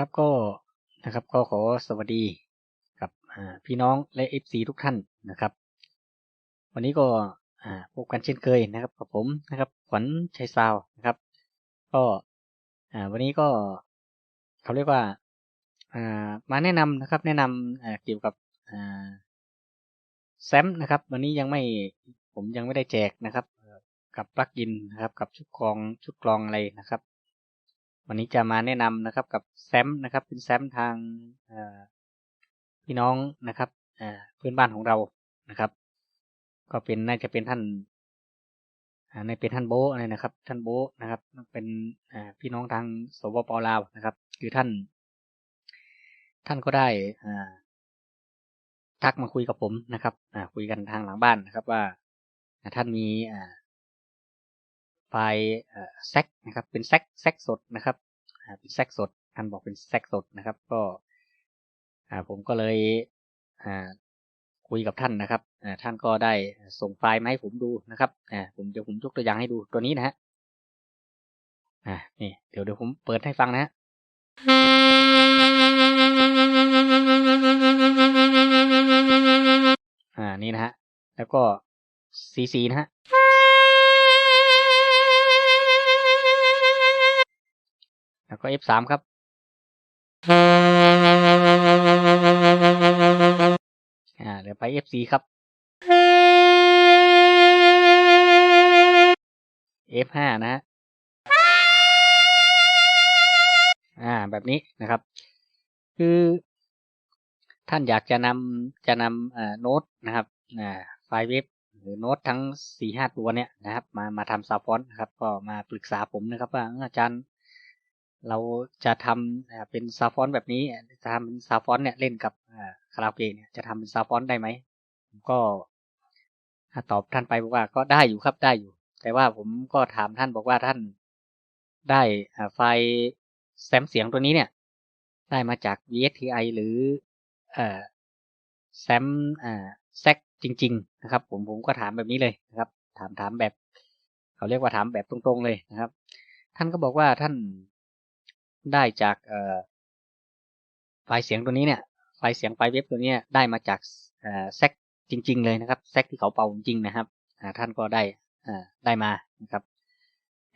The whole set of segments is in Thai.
ครับก็นะครับก็ขอสวัสดีกับพี่น้องและเอฟซีทุกท่านนะครับ วันนี้ก็พบกันเช่นเคยนะครับกับผมนะครับ ขวัญชัยซาวนะครับ ก็วันนี้ก็เขาเรียกว่ามาแนะนำนะครับ แนะนำอ่าเกี่ยวกับแซมนะครับ วันนี้ยังไม่ผมยังไม่ได้แจกนะครับ กับปลั๊กอินนะครับ กับชุดกรองชุดกรองอะไรนะครับ วันนี้จะมาแนะนำนะครับกับแซมนะครับ เป็นแซมทางพี่น้องนะครับเพื่อนบ้านของเรานะครับ ก็เป็นน่าจะเป็นท่านอ่าในเป็นท่านโบอะไรนะครับ ท่านโบนะครับ เป็นพี่น้องทางสปปลาวนะครับ คือท่าน ท่านก็ได้ทักมาคุยกับผมนะครับคุยกันทางหลังบ้านนะครับ ว่าอ่าท่านมี อ่าไฟล์แซกนะครับ เป็นแซกแซกสดนะครับเป็นแซกสดท่านบอกเป็นแซกสดนะครับ ก็ผมก็เลยคุยกับท่านนะครับท่านก็ได้ส่งไฟล์มาให้ผมดูนะครับผมเดี๋ยวผมยกตัวอย่างให้ดูตัวนี้นะฮะนี่เดี๋ยวเดี๋ยวผมเปิดให้ฟังนะฮะอ่านี่นะฮะแล้วก็ซีซีนะฮะ แล้วก็ F3 ครับ อ่า เดี๋ยวไป F4 ครับ F5 นะฮะ อ่า แบบนี้นะครับ คือท่านอยากจะนำจะนำอ่าโน้ตนะครับอ่าไฟล์เว็บหรือโน้ตทั้งสี่ห้าตัวเนี่ยนะครับ มามาทำซาวฟอนต์นะครับ ก็มาปรึกษาผมนะครับว่าอาจารย์ เราจะทำเป็นซาฟอนแบบนี้ จะทำเป็นซาฟอนเนี่ยเล่นกับคาราโอเกะเนี่ยจะทำเป็นซาฟอนได้ไหมผมก็ตอบท่านไปบอกว่าก็ได้อยู่ครับได้อยู่ แต่ว่าผมก็ถามท่านบอกว่าท่านได้ไฟล์แซมเสียงตัวนี้เนี่ย ได้มาจาก VSTI หรืออแซมแซกจริง ๆ นะครับ ผมผมก็ถามแบบนี้เลยนะครับ ถามถามแบบ เขาเรียกว่าถามแบบตรงๆเลยนะครับ ท่านก็บอกว่าท่าน ได้จากไฟล์เสียงตัวนี้เนี่ย ไฟล์เสียงไฟล์เว็บตัวนี้ได้มาจากแซกจริง ๆ เลยนะครับแซกที่เขาเป่าจริงนะครับท่านก็ได้ได้มานะครับ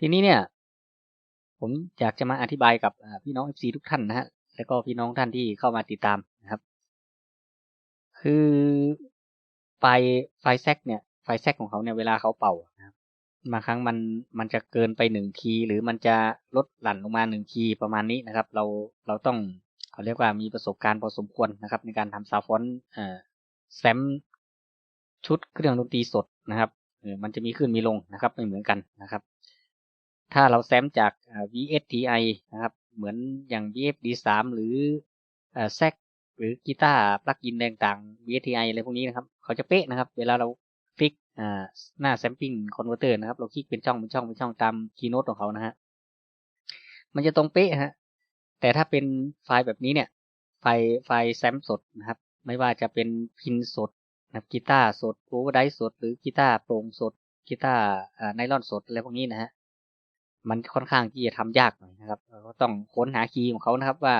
ทีนี้เนี่ย ผมอยากจะมาอธิบายกับพี่น้อง FC ทุกท่านนะฮะแล้วก็พี่น้องท่านที่เข้ามาติดตามนะครับ คือไฟล์ไฟล์แซกเนี่ยไฟล์แซกของเขาเนี่ยเวลาเขาเป่านะครับ บางครั้งมันมันจะเกินไปหนึ่งคีย์หรือมันจะลดหลั่นลงมาหนึ่งคีย์ประมาณนี้นะครับ เราเราต้องเขาเรียกว่ามีประสบการณ์พอสมควรนะครับ ในการทำซาวฟอนเอ่อแซมชุดเครื่องดนตรีสดนะครับเออมันจะมีขึ้นมีลงนะครับไม่เหมือนกันนะครับ ถ้าเราแซมจากอ่า VSTI นะครับ เหมือนอย่าง VFD3 หรือแซกหรือกีตาร์ปลั๊กอินต่างๆ VSTI อะไรพวกนี้นะครับ เขาจะเป๊ะนะครับ เวลาเรา ฟิกอ่าหน้า sampling converter นะครับ เราคลิกเป็นช่องเป็นช่องเป็นช่องตามคีย์โน้ตของเขานะฮะ มันจะตรงเป๊ะฮะ แต่ถ้าเป็นไฟล์แบบนี้เนี่ย ไฟล์ไฟล์แซมสดนะครับ ไม่ว่าจะเป็นพินสดนะกีตาร์สดโอเวอร์ไดสด หรือกีตาร์โปร่งสดกีตาร์ไนลอนสดอะไรพวกนี้นะฮะ มันค่อนข้างที่จะทำยากหน่อยนะครับ เราก็ต้องค้นหาคีย์ของเขานะครับว่า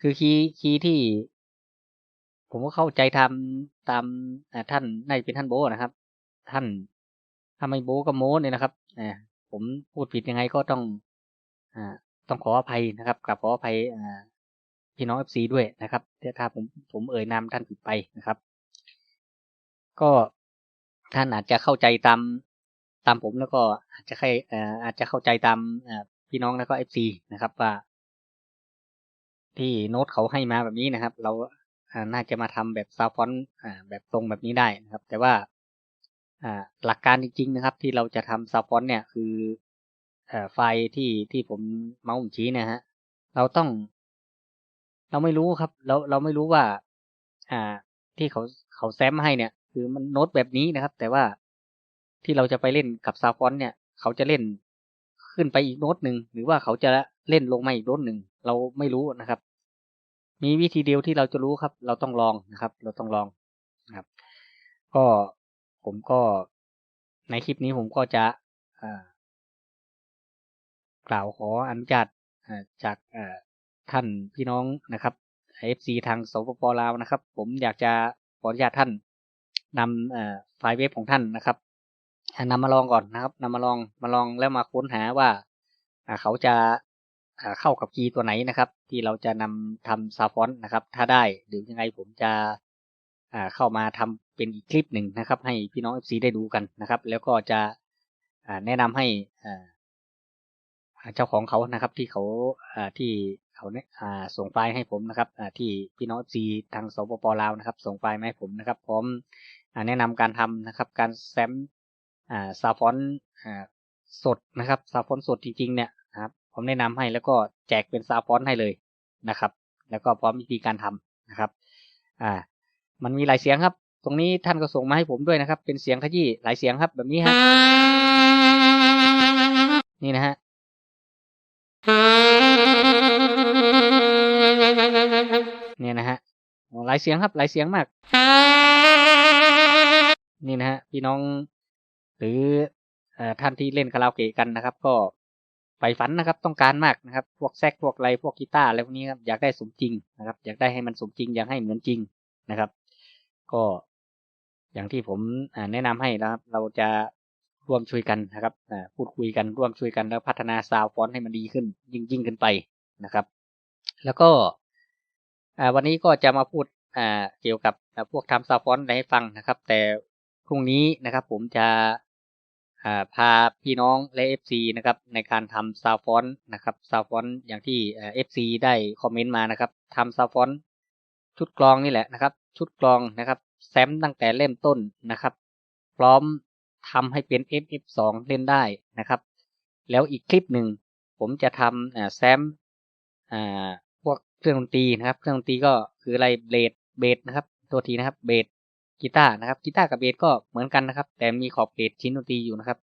คือคีย์คีย์ที่ ผมก็เข้าใจทำตามท่านนาจะเป็นท่านโบนะครับ ท่านถ้าไม่โบก็โมเนี่ยนะครับอผมพูดผิดยังไงก็ต้องอต้องขออภัยนะครับกลับขออภัยพี่น้องเอฟซีด้วยนะครับถ้าผมผมเอ่ยนามท่านผิดไปนะครับ ก็ท่านอาจจะเข้าใจตามตามผมแล้วก็อาจจะใครเอ่อาจจะเข้าใจตามพี่น้องแล้วก็เอฟซีนะครับว่าที่โน้ตเขาให้มาแบบนี้นะครับ เรา น่าจะมาทำแบบซาวฟอนต์แบบตรงแบบนี้ได้นะครับ แต่ว่าหลักการจริงๆนะครับ ที่เราจะทำซาวฟอนต์เนี่ยคืออไฟล์ที่ที่ผมเมาส์ผมชี้นะฮะเราต้อง เราไม่รู้ครับ เราเราไม่รู้ว่า อ่า ที่เขาเขาแซมให้เนี่ย คือมันโน้ตแบบนี้นะครับ แต่ว่าที่เราจะไปเล่นกับซาวฟอนเนี่ย เขาจะเล่นขึ้นไปอีกโน้ตหนึ่งหรือว่าเขาจะเล่นลงมาอีกโน้ตหนึ่งเราไม่รู้นะครับ มีวิธีเดียวที่เราจะรู้ครับ เราต้องลองนะครับ เราต้องลองนะครับ ก็ผมก็ในคลิปนี้ผมก็จะกล่าวขออนุญาตจากท่านพี่น้องนะครับ FC ทางสปปลาวนะครับ ผมอยากจะขออนุญาตท่านนำไฟล์เว็บของท่านนะครับนำมาลองก่อนนะครับนำมาลองมาลองแล้วมาค้นหาว่าเขาจะ เข้ากับคีย์ตัวไหนนะครับ ที่เราจะนำทำซาฟอนนะครับ ถ้าได้หรือยังไงผมจะเข้ามาทำเป็นอีกคลิปหนึ่งนะครับ ให้พี่น้อง FC ได้ดูกันนะครับ แล้วก็จะแนะนำให้เจ้าของเขานะครับ ที่เขาที่เขาเนี่ยส่งไฟล์ให้ผมนะครับที่พี่น้องซีทางสปปลาวนะครับ ส่งไฟล์มาให้ผมนะครับพร้อมแนะนำการทำนะครับ การแซมซาฟอนสดนะครับซาฟอนสดจริงๆเนี่ย ผมแนะนำให้แล้วก็แจกเป็นซาฟอนให้เลยนะครับ แล้วก็พร้อมวิธีการทำนะครับ อ่า มันมีหลายเสียงครับ ตรงนี้ท่านก็ส่งมาให้ผมด้วยนะครับ เป็นเสียงขยี้หลายเสียงครับแบบนี้ฮะนี่นะฮะเนี่ยนะฮะหลายเสียงครับหลายเสียงมาก นี่นะฮะพี่น้องหรืออท่านที่เล่นคาราโอเกะกันนะครับ ก็ ใฝ่ฝันนะครับ ต้องการมากนะครับ พวกแซกพวกไรพวกกีตาร์อะไรพวกนี้ครับอยากได้สมจริงนะครับ อยากได้ให้มันสมจริง อยากให้เหมือนจริงนะครับ ก็อย่างที่ผมแนะนำให้นะครับ เราจะร่วมช่วยกันนะครับพูดคุยกันร่วมช่วยกันแล้วพัฒนาซาวฟอนต์ให้มันดีขึ้น ยิ่งยิ่งขึ้นไปนะครับ แล้วก็วันนี้ก็จะมาพูดเกี่ยวกับพวกทำซาวฟอนต์ให้ฟังนะครับ แต่พรุ่งนี้นะครับ ผมจะ พาพี่น้องและ FC นะครับในการทำซาวฟอนนะครับซาวฟอนอย่างที่เอ่อ FC ได้คอมเมนต์มานะครับทำซาวฟอนชุดกลองนี่แหละนะครับ ชุดกลองนะครับแซมตั้งแต่เล่มต้นนะครับ พร้อมทำให้เป็น FF2 เล่นได้นะครับ แล้วอีกคลิปหนึ่งผมจะทำแซมพวกเครื่องดนตรีนะครับ เครื่องดนตรีก็คืออะไรเบสเบสนะครับ ตัวทีนะครับเบส กีตาร์นะครับกีตาร์กับเบสก็เหมือนกันนะครับ แต่มีขอบเบสชิ้นดนตรีอยู่นะครับ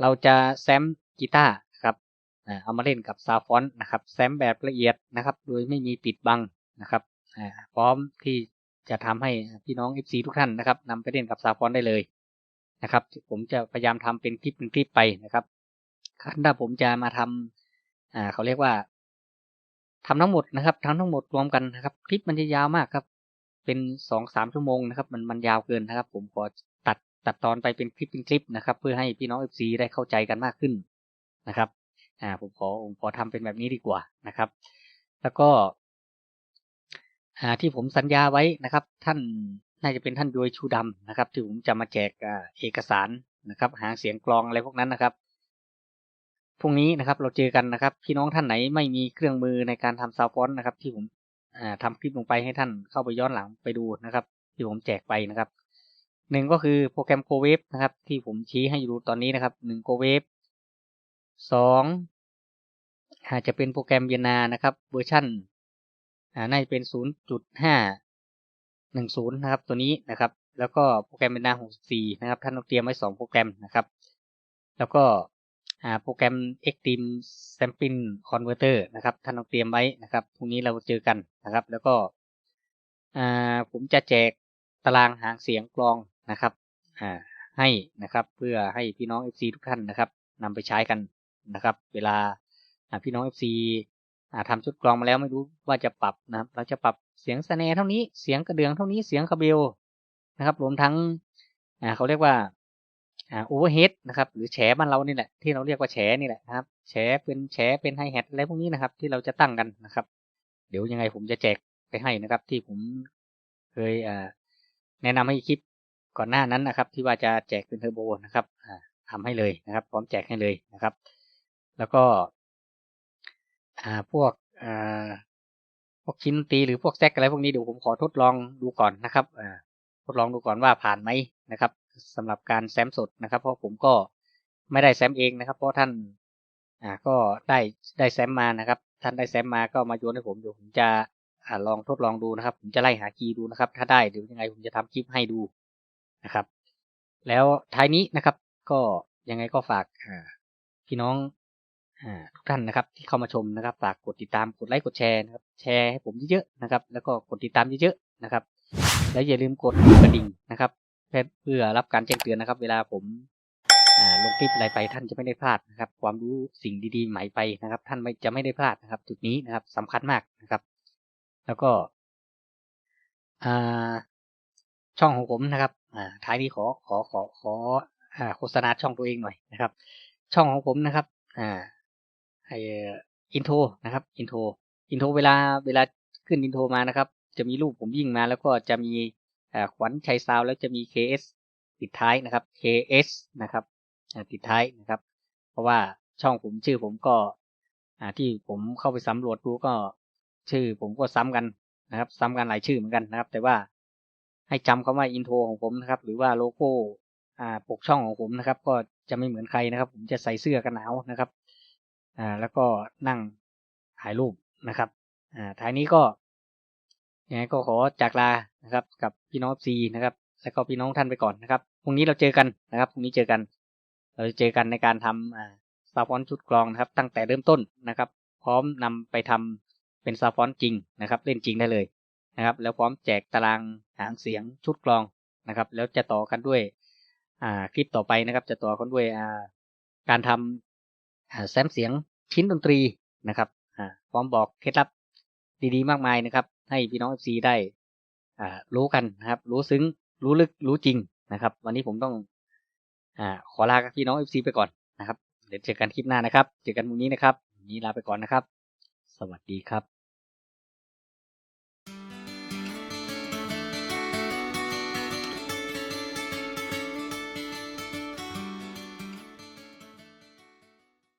เราจะแซมกีตาร์ครับอ่าเอามาเล่นกับซาวฟอนนะครับแซมแบบละเอียดนะครับ โดยไม่มีปิดบังนะครับอ่าพร้อมที่จะทำให้พี่น้อง FC ทุกท่านนะครับนำไปเล่นกับซาวฟอนได้เลยนะครับ ผมจะพยายามทำเป็นคลิปเป็นคลิปไปนะครับถ้าผมจะมาทำอ่าเขาเรียกว่าทำทั้งหมดนะครับ ทั้งทั้งหมดรวมกันนะครับ คลิปมันจะยาวมากครับ เป็นสองสามชั่วโมงนะครับ มันมันยาวเกินนะครับ ผมขอตัดตัดตอนไปเป็นคลิปเป็นคลิปนะครับ เพื่อให้พี่น้อง FC ได้เข้าใจกันมากขึ้นนะครับ อ่า ผมขอผมขอทำเป็นแบบนี้ดีกว่านะครับ แล้วก็ อ่าที่ผมสัญญาไว้นะครับ ท่านน่าจะเป็นท่านโดยชูดำนะครับ ที่ผมจะมาแจกอ่าเอกสารนะครับ หาเสียงกลองอะไรพวกนั้นนะครับพรุ่งนี้นะครับเราเจอกันนะครับ พี่น้องท่านไหนไม่มีเครื่องมือในการทำซาวฟอนนะครับ ที่ผม อ่าทำคลิปลงไปให้ท่านเข้าไปย้อนหลังไปดูนะครับ ที่ผมแจกไปนะครับหนึ่งก็คือโปรแกรม Go Wave นะครับ ที่ผมชี้ให้ดูตอนนี้นะครับหนึ่ง Go Wave สองอาจจะเป็นโปรแกรมเวียนานะครับ เวอร์ชันน่าจะเป็น0.510นะครับตัวนี้นะครับ แล้วก็โปรแกรมเวียนา64นะครับ ท่านต้องเตรียมไว้2โปรแกรมนะครับ แล้วก็ โปรแกรม Extreme Sampling Converter นะครับท่านต้องเตรียมไว้นะครับพรุ่งนี้เราเจอกันนะครับ แล้วก็ผมจะแจกตารางหางเสียงกลองนะครับให้นะครับ เพื่อให้พี่น้อง FC ทุกท่านนะครับนำไปใช้กันนะครับ เวลาพี่น้อง FC อ่าทำชุดกลองมาแล้วไม่รู้ว่าจะปรับนะครับ เราจะปรับเสียงสแนเท่านี้เสียงกระเดื่องเท่านี้เสียงคาเบลนะครับรวมทั้งเขาเรียกว่า โอเวอร์เฮดนะครับหรือแฉบ้านเรานี่แหละที่เราเรียกว่าแฉนี่แหละนะครับแฉเป็นแฉเป็นไฮแฮทอะไรพวกนี้นะครับ ที่เราจะตั้งกันนะครับ เดี๋ยวยังไงผมจะแจกไปให้นะครับ ที่ผมเคยอ่าแนะนำให้คลิปก่อนหน้านั้นนะครับ ที่ว่าจะแจกเป็นเทอร์โบนะครับอ่าทำให้เลยนะครับ พร้อมแจกให้เลยนะครับ แล้วก็อ่าพวกอ่าพวกชิ้นตีหรือพวกแซกอะไรพวกนี้เดี๋ยวผมขอทดลองดูก่อนนะครับอ่า ทดลองดูก่อนว่าผ่านไหมนะครับสำหรับการแซมสดนะครับ เพราะผมก็ไม่ได้แซมเองนะครับ เพราะท่านอ่าก็ได้ได้แซมมานะครับ ท่านได้แซมมาก็มาโยนให้ผมเดี๋ยวผมจะอ่าลองทดลองดูนะครับ ผมจะไล่หาคีย์ดูนะครับ ถ้าได้เดี๋ยวยังไงผมจะทำคลิปให้ดูนะครับ แล้วท้ายนี้นะครับ ก็ยังไงก็ฝากอ่าพี่น้องอ่าทุกท่านนะครับ ที่เข้ามาชมนะครับ ฝากกดติดตามกดไลค์กดแชร์นะครับ แชร์ให้ผมเยอะๆนะครับ แล้วก็กดติดตามเยอะๆนะครับ แล้วอย่าลืมกดกระดิ่งนะครับเพื่อรับการแจ้งเตือนนะครับ เวลาผมลงคลิปอะไรไปท่านจะไม่ได้พลาดนะครับ ความรู้สิ่งดีๆใหม่ไปนะครับ ท่านไม่จะไม่ได้พลาดนะครับ จุดนี้นะครับสำคัญมากนะครับ แล้วก็ช่องของผมนะครับท้ายนี้ขอขอขอขอโฆษณาช่องตัวเองหน่อยนะครับ ช่องของผมนะครับอ่าไออินโทรนะครับอินโทรอินโทรเวลาเวลาขึ้นอินโทรมานะครับ จะมีรูปผมยิ่งมา แล้วก็จะมีขวัญชัยซาวแล้วจะมี KS ติดท้ายนะครับ KS นะครับติดท้ายนะครับ เพราะว่าช่องผมชื่อผมก็ที่ผมเข้าไปสำรวจดูก็ชื่อผมก็ซ้ำกันนะครับ ซ้ำกันหลายชื่อเหมือนกันนะครับ แต่ว่าให้จำคำว่าอินโทรของผมนะครับ หรือว่าโลโก้ปกช่องของผมนะครับ ก็จะไม่เหมือนใครนะครับ ผมจะใส่เสื้อกันหนาวนะครับแล้วก็นั่งถ่ายรูปนะครับท้ายนี้ก็ ยังไงก็ขอจากลานะครับ กับพี่น้องซีนะครับ แล้วก็พี่น้องท่านไปก่อนนะครับพรุ่งนี้เราเจอกันนะครับพรุ่งนี้เจอกัน เราจะเจอกันในการทำอ่าซาฟอนชุดกลองนะครับ ตั้งแต่เริ่มต้นนะครับ พร้อมนำไปทำเป็นซาฟอนจริงนะครับ เล่นจริงได้เลยนะครับ แล้วพร้อมแจกตารางหางเสียงชุดกลองนะครับ แล้วจะต่อกันด้วยคลิปต่อไปนะครับ จะต่อกันด้วยการทำแซมเสียงชิ้นดนตรีนะครับพร้อมบอกเคล็ดลับดีๆ มากมายนะครับ ให้พี่น้องซีได้อ่ารู้กันนะครับ รู้ซึ้ง รู้ลึกรู้จริงนะครับ วันนี้ผมต้องอ่าขอลากับพี่น้องเอฟซีไปก่อนนะครับ เดี๋ยวเจอกันคลิปหน้านะครับ เจอกันวันนี้นะครับวันนี้ลาไปก่อนนะครับ สวัสดีครับ